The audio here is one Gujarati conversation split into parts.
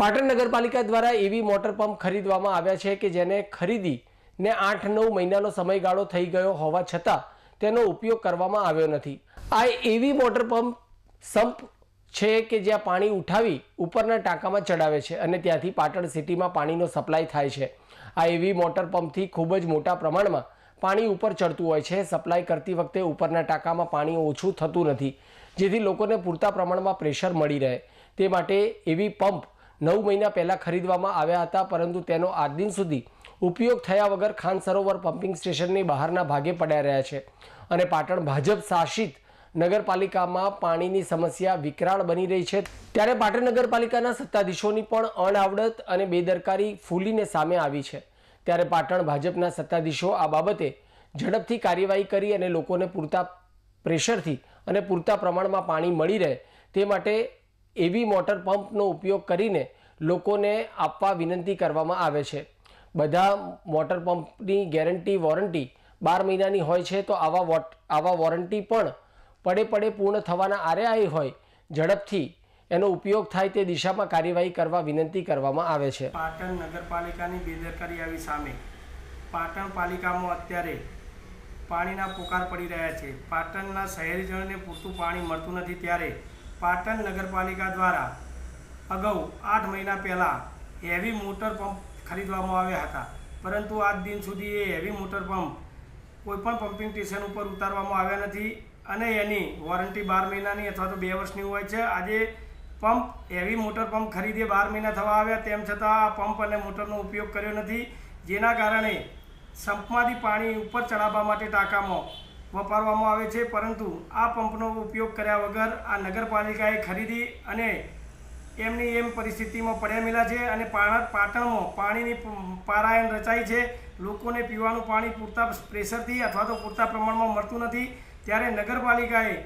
પાટણ નગરપાલિકા દ્વારા એવી મોટર પંપ ખરીદવામાં આવ્યા છે કે જેને ખરીદીને આઠ નવ મહિનાનો સમયગાળો થઈ ગયો હોવા છતાં તેનો ઉપયોગ કરવામાં આવ્યો નથી. આ એવી મોટર પંપ સંપ છે કે જ્યાં પાણી ઉઠાવી ઉપરના ટાંકામાં ચડાવે છે અને ત્યાંથી પાટણ સિટીમાં પાણીનો સપ્લાય થાય છે. આ એવી મોટર પંપથી ખૂબ જ મોટા પ્રમાણમાં પાણી ઉપર ચડતું હોય છે. સપ્લાય કરતી વખતે ઉપરના ટાંકામાં પાણી ઓછું થતું નથી, જેથી લોકોને પૂરતા પ્રમાણમાં પ્રેશર મળી રહે. તે માટે એવી પંપ નવ મહિના પહેલાં ખરીદવામાં આવ્યા હતા, પરંતુ તેનો આજ દિન સુધી ઉપયોગ થયા વગર ખાન સરોવર પમ્પિંગ સ્ટેશનની બહારના ભાગે પડ્યા રહ્યા છે અને પાટણ ભાજપ શાસિત નગરપાલિકામાં પાણીની સમસ્યા વિકરાળ બની રહી છે. ત્યારે પાટણ નગરપાલિકાના સત્તાધીશોની પણ અણઆવડત અને બેદરકારી ફૂલીને સામે આવી છે. ત્યારે પાટણ ભાજપના સત્તાધીશો આ બાબતે ઝડપથી કાર્યવાહી કરી અને લોકોને પૂરતા પ્રેશરથી અને પૂરતા પ્રમાણમાં પાણી મળી રહે તે માટે એવી મોટર પંપનો ઉપયોગ કરીને લોકોને આપવા વિનંતી કરવામાં આવે છે. બધા મોટર પંપની ગેરંટી, વોરંટી બાર મહિનાની હોય છે તો આવા વોટ, આવા વોરંટી પણ પડે પડે પૂર્ણ થવાના આરે આવી હોય, ઝડપથી એનો ઉપયોગ થાય તે દિશામાં કાર્યવાહી કરવા વિનંતી કરવામાં આવે છે. પાટણ નગરપાલિકાની બેદરકારી આવી સામે પાટણ પાલિકામાં અત્યારે પાણીના પોકાર પડી રહ્યા છે. પાટણના શહેરીજનોને પૂરતું પાણી મળતું નથી ત્યારે પાટણ નગરપાલિકા દ્વારા અગાઉ આઠ મહિના પહેલાં હેવી મોટર પંપ ખરીદવામાં આવ્યા હતા. પરંતુ આજ દિન સુધી એ હેવી મોટર પંપ કોઈપણ પમ્પિંગ સ્ટેશન ઉપર ઉતારવામાં આવ્યા નથી અને એની વોરંટી બાર મહિનાની અથવા તો બે વર્ષની હોય છે. આજે પંપ હેવી મોટર પંપ ખરીદે બાર મહિના થવા આવ્યા તેમ છતાં આ પંપ અને મોટરનો ઉપયોગ કર્યો નથી. જેના કારણે સંપમાંથી પાણી ઉપર ચડાવવા માટે ટાંકામાં વપારવામાં આવે છે, પરંતુ આ પંપનો ઉપયોગ કર્યા વગર આ નગરપાલિકાએ ખરીદી અને એમની એમ પરિસ્થિતિમાં પડ્યા મેલા છે અને પાટણમાં પાણીની પારાયણ રચાઈ છે. લોકોને પીવાનું પાણી પૂરતા પ્રેશરથી અથવા તો પૂરતા પ્રમાણમાં મળતું નથી. ત્યારે નગરપાલિકાએ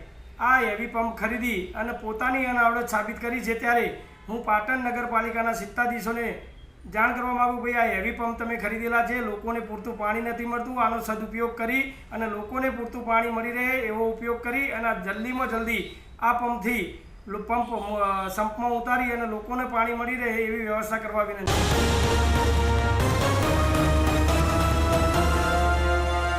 આ હેવી પંપ ખરીદી અને પોતાની અનાવડત સાબિત કરી છે. ત્યારે હું પાટણ નગરપાલિકાના સત્તાધીશોને જાણ કરવામાં આવ્યું ભાઈ, આ હેવી પંપ તમે ખરીદેલા છે, લોકોને પૂરતું પાણી નથી મળતું, આનો સદુપયોગ કરી અને લોકોને પૂરતું પાણી મળી રહે એવો ઉપયોગ કરી અને જલ્દીમાં જલ્દી આ પંપથી પંપ સંપમાં ઉતારી અને લોકોને પાણી મળી રહે એવી વ્યવસ્થા કરવા વિનંતી.